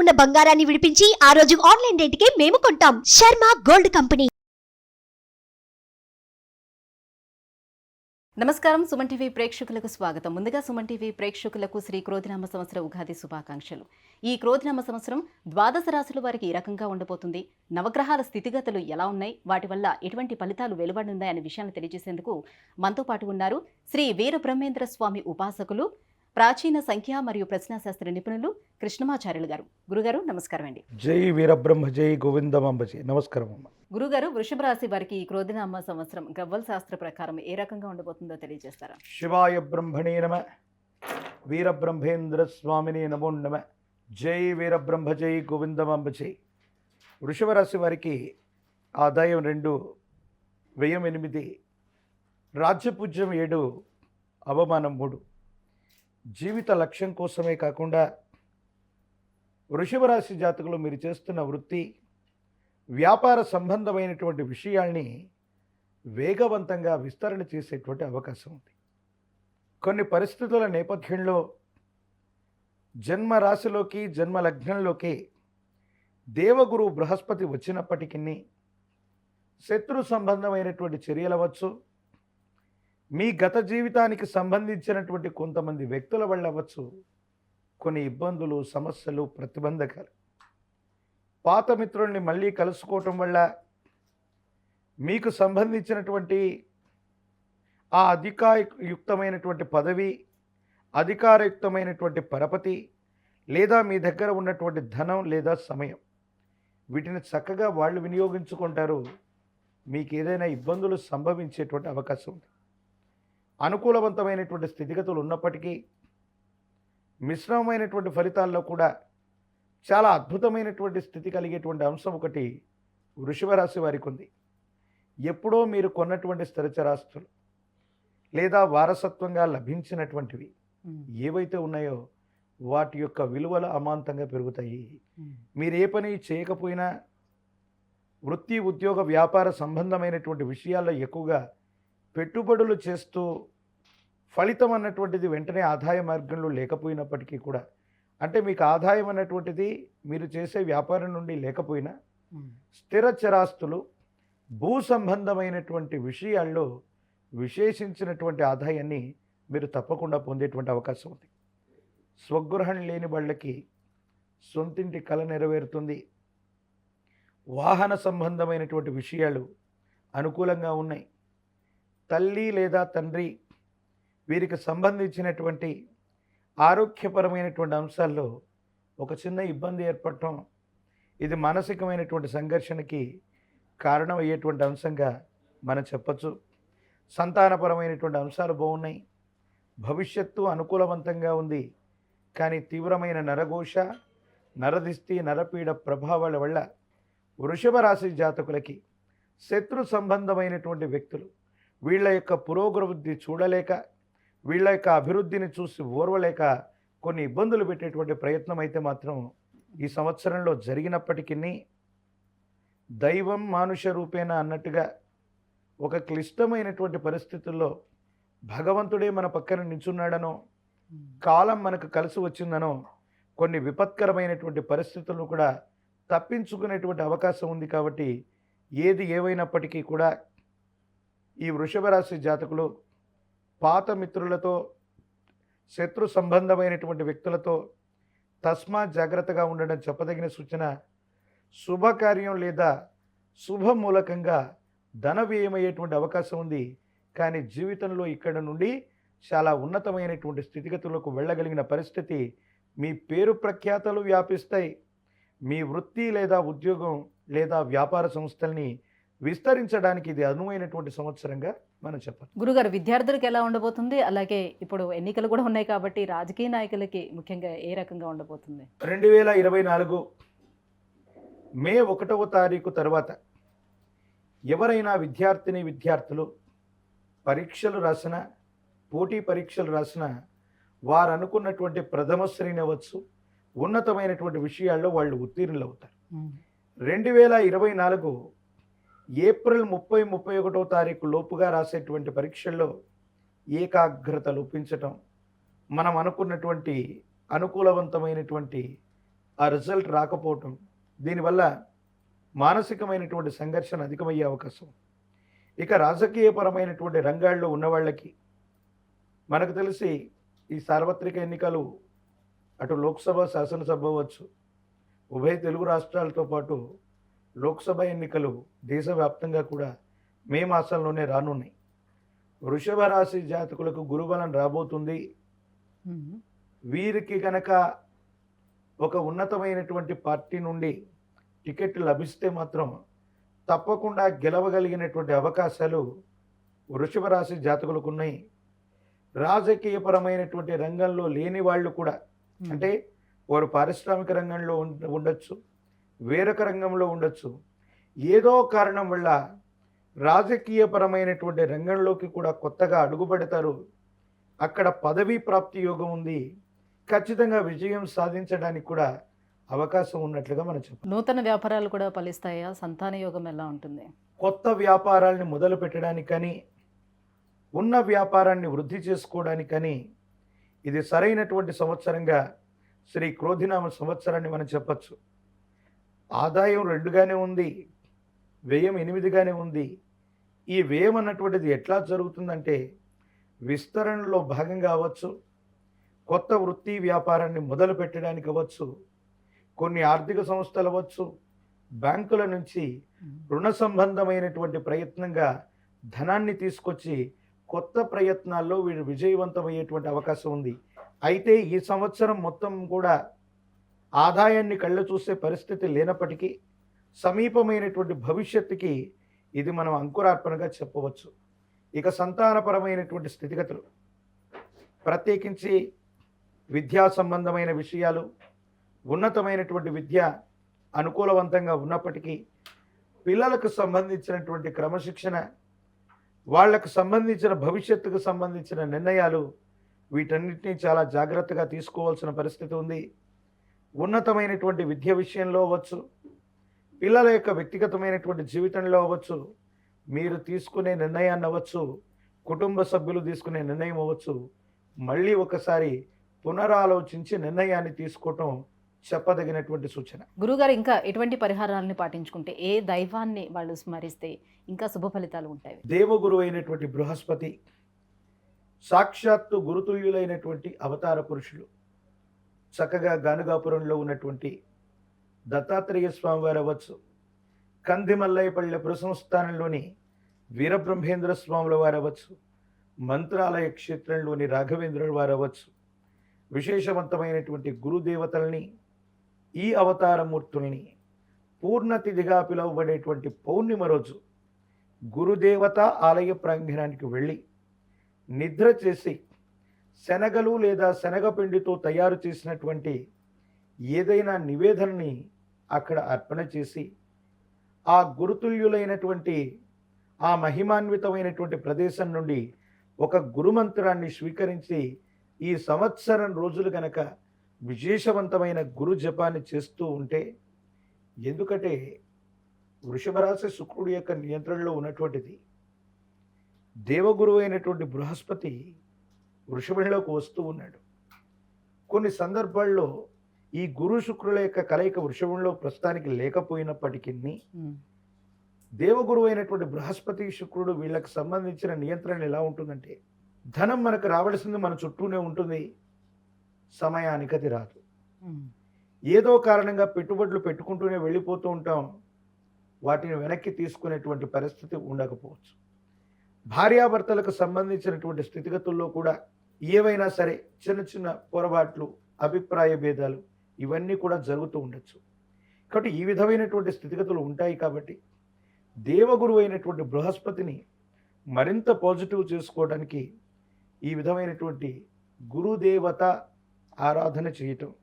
ఉన్న బంగారాన్ని విడిపించి ఆ రోజు ఆన్లైన్ రేటుకే మేము కొంటాం. Sharma gold company. నమస్కారం. సుమన్ టీవీ ప్రేక్షకులకు స్వాగతం. ముందుగా సుమన్ టీవీ ప్రేక్షకులకు శ్రీ క్రోధినామ సంవత్సర ఉగాది శుభాకాంక్షలు. ఈ క్రోధినామ సంవత్సరం ద్వాదశ రాశుల వారికి ఈ రకంగా ఉండబోతుంది? నవగ్రహాల స్థితిగతులు ఎలా ఉన్నాయి? వాటి వల్ల ఎటువంటి ఫలితాలు వెలువడున్నాయనే విషయాన్ని తెలియజేసేందుకు మనతో పాటు ఉన్నారు శ్రీ వీర బ్రహ్మేంద్ర స్వామి ఉపాసకులు ప్రాచీన సంఖ్య మరియు ప్రశ్నాశాస్త్ర నిపుణులు కృష్ణమాచార్యులు గారు. గురుగారు నమస్కారం అండి జై వీరబ్రహ్మ జై గోవిందమాంబ జై నమస్కారం అమ్మ. గురుగారు వృషభ రాశి వారికి ఈ క్రోధినామ సంవత్సరం గవ్వల శాస్త్ర ప్రకారం ఏ రకంగా ఉండబోతుందో తెలియజేస్తారా? శివాయ బ్రహ్మణే నమ. వీరబ్రహ్మేంద్ర స్వామిని నమో నమ. జై వీరబ్రహ్మ జై గోవిందమాంబ జై వృషభ రాశి వారికి ఆదాయం రెండు వ్యయం ఎనిమిది రాజ్యపూజ్యం ఏడు అవమానం మూడు. జీవిత లక్ష్యం కోసమే కాకుండా వృషభరాశి జాతకులు మీరు చేస్తున్న వృత్తి వ్యాపార సంబంధమైనటువంటి విషయాల్ని వేగవంతంగా విస్తరణ చేసేటువంటి అవకాశం ఉంది. కొన్ని పరిస్థితుల నేపథ్యంలో జన్మ రాశిలోకి జన్మ లగ్నంలోకి దేవగురు బృహస్పతి వచ్చినప్పటికీ శత్రు సంబంధమైనటువంటి చర్యలు అవ్వచ్చు. మీ గత జీవితానికి సంబంధించినటువంటి కొంతమంది వ్యక్తుల వల్ల అవ్వచ్చు. కొన్ని ఇబ్బందులు సమస్యలు ప్రతిబంధకాలు. పాత మిత్రుల్ని మళ్ళీ కలుసుకోవటం వల్ల మీకు సంబంధించినటువంటి ఆ అధికారయుక్తమైనటువంటి పదవి అధికారయుక్తమైనటువంటి పరపతి లేదా మీ దగ్గర ఉన్నటువంటి ధనం లేదా సమయం వీటిని చక్కగా వాళ్ళు వినియోగించుకుంటారు. మీకు ఏదైనా ఇబ్బందులు సంభవించేటువంటి అవకాశం ఉంది. అనుకూలవంతమైనటువంటి స్థితిగతులు ఉన్నప్పటికీ మిశ్రమమైనటువంటి ఫలితాల్లో కూడా చాలా అద్భుతమైనటువంటి స్థితి కలిగేటువంటి అంశం ఒకటి వృషభ రాశి వారికి ఉంది. ఎప్పుడో మీరు కొన్నటువంటి స్థిరచరాస్తులు లేదా వారసత్వంగా లభించినటువంటివి ఏవైతే ఉన్నాయో వాటి యొక్క విలువలు అమాంతంగా పెరుగుతాయి. మీరు ఏ పని చేయకపోయినా వృత్తి ఉద్యోగ వ్యాపార సంబంధమైనటువంటి విషయాల్లో ఎక్కువగా పెట్టుబడులు చేస్తూ ఫలితం అన్నటువంటిది వెంటనే ఆదాయ మార్గంలో లేకపోయినప్పటికీ కూడా అంటే మీకు ఆదాయం అన్నటువంటిది మీరు చేసే వ్యాపారం నుండి లేకపోయినా స్థిర చరాస్తులు భూ సంబంధమైనటువంటి విషయాల్లో విశేషించినటువంటి ఆదాయాన్ని మీరు తప్పకుండా పొందేటువంటి అవకాశం ఉంది. స్వగృహం లేని వాళ్ళకి సొంతింటి కళ నెరవేరుతుంది. వాహన సంబంధమైనటువంటి విషయాలు అనుకూలంగా ఉన్నాయి. తల్లి లేదా తండ్రి వీరికి సంబంధించినటువంటి ఆరోగ్యపరమైనటువంటి అంశాల్లో ఒక చిన్న ఇబ్బంది ఏర్పడటం ఇది మానసికమైనటువంటి సంఘర్షణకి కారణమయ్యేటువంటి అంశంగా మనం చెప్పచ్చు. సంతానపరమైనటువంటి అంశాలు బాగున్నాయి. భవిష్యత్తు అనుకూలవంతంగా ఉంది. కానీ తీవ్రమైన నరఘోష నరదిష్టి నరపీడ ప్రభావాల వల్ల వృషభ రాశి జాతకులకి శత్రు సంబంధమైనటువంటి వ్యక్తులు వీళ్ళ యొక్క పురోగవృద్ధి చూడలేక వీళ్ళ యొక్క అభివృద్ధిని చూసి ఓర్వలేక కొన్ని ఇబ్బందులు పెట్టేటువంటి ప్రయత్నం అయితే మాత్రం ఈ సంవత్సరంలో జరిగినప్పటికీ దైవం మానుష రూపేణ అన్నట్టుగా ఒక క్లిష్టమైనటువంటి పరిస్థితుల్లో భగవంతుడే మన పక్కన నించున్నాడనో కాలం మనకు కలిసి వచ్చిందనో కొన్ని విపత్కరమైనటువంటి పరిస్థితులను కూడా తప్పించుకునేటువంటి అవకాశం ఉంది కాబట్టి ఏది ఏవైనప్పటికీ కూడా ఈ వృషభ రాశి జాతకులు పాత మిత్రులతో శత్రు సంబంధమైనటువంటి వ్యక్తులతో తస్మా జాగ్రత్తగా ఉండడం చెప్పదగిన సూచన శుభకార్యం లేదా శుభమూలకంగా ధన వ్యయమయ్యేటువంటి అవకాశం ఉంది. కానీ జీవితంలో ఇక్కడ నుండి చాలా ఉన్నతమైనటువంటి స్థితిగతులకు వెళ్ళగలిగిన పరిస్థితి మీ పేరు ప్రఖ్యాతలు వ్యాపిస్తాయి. మీ వృత్తి లేదా ఉద్యోగం లేదా వ్యాపార సంస్థల్ని విస్తరించడానికి ఇది అనువైనటువంటి సంవత్సరంగా మనం చెప్పచ్చు గురుగారు విద్యార్థులకు ఎలా ఉండబోతుంది? అలాగే ఇప్పుడు ఎన్నికలు కూడా ఉన్నాయి కాబట్టి రాజకీయ నాయకులకి ముఖ్యంగా ఏ రకంగా ఉండబోతుంది? రెండు వేల ఇరవై నాలుగు మే ఒకటవ తారీఖు తర్వాత ఎవరైనా విద్యార్థిని విద్యార్థులు పరీక్షలు రాసిన పోటీ పరీక్షలు రాసిన వారు అనుకున్నటువంటి ప్రథమ శ్రేణి అవ్వచ్చు ఉన్నతమైనటువంటి విషయాల్లో వాళ్ళు ఉత్తీర్ణులు అవుతారు రెండు వేల ఇరవై నాలుగు ఏప్రిల్ ముప్పై ముప్పై ఒకటో తారీఖు లోపుగా రాసేటువంటి పరీక్షల్లో ఏకాగ్రత లోపించటం మనం అనుకున్నటువంటి అనుకూలవంతమైనటువంటి ఆ రిజల్ట్ రాకపోవటం దీనివల్ల మానసికమైనటువంటి సంఘర్షణ అధికమయ్యే అవకాశం. ఇక రాజకీయపరమైనటువంటి రంగాల్లో ఉన్నవాళ్ళకి మనకు తెలిసి ఈ సార్వత్రిక ఎన్నికలు అటు లోక్సభ శాసనసభ అవ్వచ్చు ఉభయ తెలుగు రాష్ట్రాలతో పాటు లోక్సభ ఎన్నికలు దేశవ్యాప్తంగా కూడా మే మాసంలోనే రానున్నాయి. వృషభ రాశి జాతకులకు గురుబలం రాబోతుంది. వీరికి కనుక ఒక ఉన్నతమైనటువంటి పార్టీ నుండి టికెట్ లభిస్తే మాత్రం తప్పకుండా గెలవగలిగినటువంటి అవకాశాలు వృషభ రాశి జాతకులకు ఉన్నాయి. రాజకీయపరమైనటువంటి రంగంలో లేని వాళ్ళు కూడా అంటే వారు పారిశ్రామిక రంగంలో ఉండ- ఉండొచ్చు. వేరొక రంగంలో ఉండొచ్చు. ఏదో కారణం వల్ల రాజకీయపరమైనటువంటి రంగంలోకి కూడా కొత్తగా అడుగుపెడతారు. అక్కడ పదవీ ప్రాప్తి యోగం ఉంది. ఖచ్చితంగా విజయం సాధించడానికి కూడా అవకాశం ఉన్నట్లుగా మనం చెప్పాలి నూతన వ్యాపారాలు కూడా ఫలిస్తాయా? సంతాన యోగం ఎలా ఉంటుంది? కొత్త వ్యాపారాల్ని మొదలు పెట్టడానికని ఉన్న వ్యాపారాన్ని వృద్ధి చేసుకోవడానికని ఇది సరైనటువంటి సంవత్సరంగా శ్రీ క్రోధినామ సంవత్సరాన్ని మనం చెప్పచ్చు. ఆదాయం రెండుగానే ఉంది వ్యయం ఎనిమిదిగానే ఉంది. ఈ వ్యయం అన్నటువంటిది ఎట్లా జరుగుతుందంటే విస్తరణలో భాగంగా అవ్వచ్చు కొత్త వృత్తి వ్యాపారాన్ని మొదలు పెట్టడానికి అవ్వచ్చు కొన్ని ఆర్థిక సంస్థలు అవ్వచ్చు బ్యాంకుల నుంచి రుణ సంబంధమైనటువంటి ప్రయత్నంగా ధనాన్ని తీసుకొచ్చి కొత్త ప్రయత్నాల్లో వీడు విజయవంతమయ్యేటువంటి అవకాశం ఉంది. అయితే ఈ సంవత్సరం మొత్తం కూడా ఆదాయాన్ని కళ్ళు చూసే పరిస్థితి లేనప్పటికీ సమీపమైనటువంటి భవిష్యత్తుకి ఇది మనం అంకురార్పణగా చెప్పవచ్చు. ఇక సంతానపరమైనటువంటి స్థితిగతులు ప్రత్యేకించి విద్యా సంబంధమైన విషయాలు ఉన్నతమైనటువంటి విద్య అనుకూలవంతంగా ఉన్నప్పటికీ పిల్లలకు సంబంధించినటువంటి క్రమశిక్షణ వాళ్ళకు సంబంధించిన భవిష్యత్తుకు సంబంధించిన నిర్ణయాలు వీటన్నిటినీ చాలా జాగ్రత్తగా తీసుకోవాల్సిన పరిస్థితి ఉంది. ఉన్నతమైనటువంటి విద్య విషయంలో అవ్వచ్చు పిల్లల యొక్క వ్యక్తిగతమైనటువంటి జీవితంలో అవ్వచ్చు మీరు తీసుకునే నిర్ణయాన్ని అవ్వచ్చు కుటుంబ సభ్యులు తీసుకునే నిర్ణయం అవ్వచ్చు మళ్ళీ ఒకసారి పునరాలోచించి నిర్ణయాన్ని తీసుకోవటం చెప్పదగినటువంటి సూచన. గురుగారు ఇంకా ఎటువంటి పరిహారాలను పాటించుకుంటే ఏ దైవాన్ని వాళ్ళు స్మరిస్తే ఇంకా శుభ ఫలితాలు ఉంటాయి? దేవగురు అయినటువంటి బృహస్పతి సాక్షాత్తు గురుతుల్యులైనటువంటి అవతార పురుషులు చక్కగా గానుగాపురంలో ఉన్నటువంటి దత్తాత్రేయ స్వామి వారు అవ్వచ్చు. కందిమల్లయ్యపల్లె ప్రసంస్థానంలోని వీరబ్రహ్మేంద్ర స్వాముల వారు అవ్వచ్చు. మంత్రాలయ క్షేత్రంలోని రాఘవేంద్రుల వారు అవ్వచ్చు. విశేషవంతమైనటువంటి గురుదేవతల్ని ఈ అవతారమూర్తుల్ని పూర్ణతిథిగా పిలువబడేటువంటి పౌర్ణిమ రోజు గురుదేవత ఆలయ ప్రాంగణానికి వెళ్ళి నిద్ర చేసి శనగలు లేదా శనగపిండితో తయారు చేసినటువంటి ఏదైనా నివేదనని అక్కడ అర్పణ చేసి ఆ గురుతుల్యులైనటువంటి ఆ మహిమాన్వితమైనటువంటి ప్రదేశం నుండి ఒక గురుమంత్రాన్ని స్వీకరించి ఈ సంవత్సరం రోజులు గనక విశేషవంతమైన గురు జపాన్ని చేస్తూ ఉంటే ఎందుకంటే వృషభరాశి శుక్రుడి యొక్క నియంత్రణలో ఉన్నటువంటిది దేవగురువు అయినటువంటి బృహస్పతి వృషభంలోకి వస్తూ ఉన్నాడు కొన్ని సందర్భాల్లో ఈ గురు శుక్రుల యొక్క కలయిక వృషభంలో ప్రస్తుతానికి లేకపోయినప్పటికీ ఉమ్. దేవగురువు అయినటువంటి బృహస్పతి శుక్రుడు వీళ్ళకి సంబంధించిన నియంత్రణ ఎలా ఉంటుందంటే ధనం మనకు రావలసింది మన చుట్టూనే ఉంటుంది సమయానికి అది రాదు. ఏదో కారణంగా పెట్టుబడులు పెట్టుకుంటూనే వెళ్ళిపోతూ ఉంటాం వాటిని వెనక్కి తీసుకునేటువంటి పరిస్థితి ఉండకపోవచ్చు భార్యాభర్తలకు సంబంధించినటువంటి స్థితిగతుల్లో కూడా ఏవైనా సరే చిన్న చిన్న పొరపాట్లు అభిప్రాయ భేదాలు ఇవన్నీ కూడా జరుగుతూ ఉండొచ్చు కాబట్టి ఈ విధమైనటువంటి స్థితిగతులు ఉంటాయి కాబట్టి దేవగురు అయినటువంటి బృహస్పతిని మరింత పాజిటివ్ చేసుకోవడానికి ఈ విధమైనటువంటి గురుదేవత ఆరాధన చేయటం.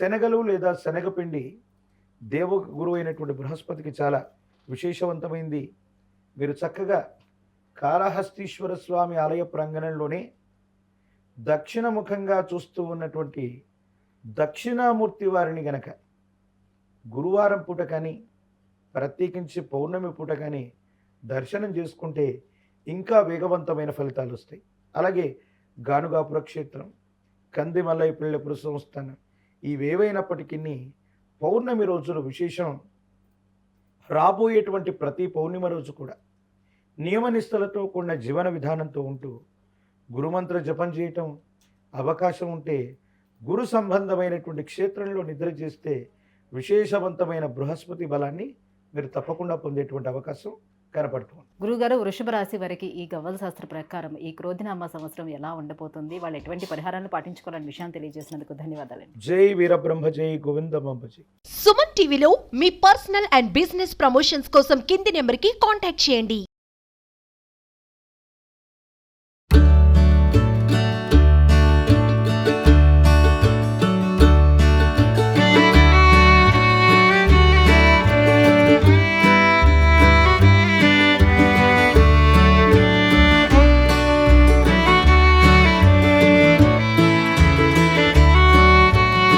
శనగలు లేదా శనగపిండి దేవ గురువు అయినటువంటి బృహస్పతికి చాలా విశేషవంతమైంది మీరు చక్కగా కాళహస్తీశ్వర స్వామి ఆలయ ప్రాంగణంలోనే దక్షిణముఖంగా చూస్తూ ఉన్నటువంటి దక్షిణామూర్తి వారిని గనక గురువారం పూట కానీ ప్రత్యేకించి పౌర్ణమి పూట కానీ దర్శనం చేసుకుంటే ఇంకా వేగవంతమైన ఫలితాలు వస్తాయి. అలాగే గానుగాపుర క్షేత్రం కందిమల్లై పిల్లపుర సంస్థానం ఇవేవైనప్పటికీ పౌర్ణమి రోజుల విశేషం. రాబోయేటువంటి ప్రతి పౌర్ణిమ రోజు కూడా నియమనిష్టలతో కూడిన జీవన విధానంతో ఉంటూ గురుమంత్ర జపం చేయటం అవకాశం ఉంటే గురు సంబంధమైనటువంటి క్షేత్రంలో నిద్ర చేస్తే విశేషవంతమైన బృహస్పతి బలాన్ని మీరు తప్పకుండా పొందేటువంటి అవకాశం కనపడుతుంది. గురుగారు వృషభ రాశి వారికి ఈ గవ్వల శాస్త్ర ప్రకారం ఈ క్రోధినామ సంవత్సరం ఎలా ఉండబోతుంది? వాళ్ళు ఎటువంటి పరిహారాలను పాటించుకోవాలనే విషయాన్ని తెలియజేసినందుకు ధన్యవాదాలండి. జై వీరబ్రహ్మ జై గోవిందమ్మ జై సుమన్ టీవీలో మీ పర్సనల్ అండ్ బిజినెస్ ప్రమోషన్స్ కోసం కింది నెంబర్కి కాంటాక్ట్ చేయండి.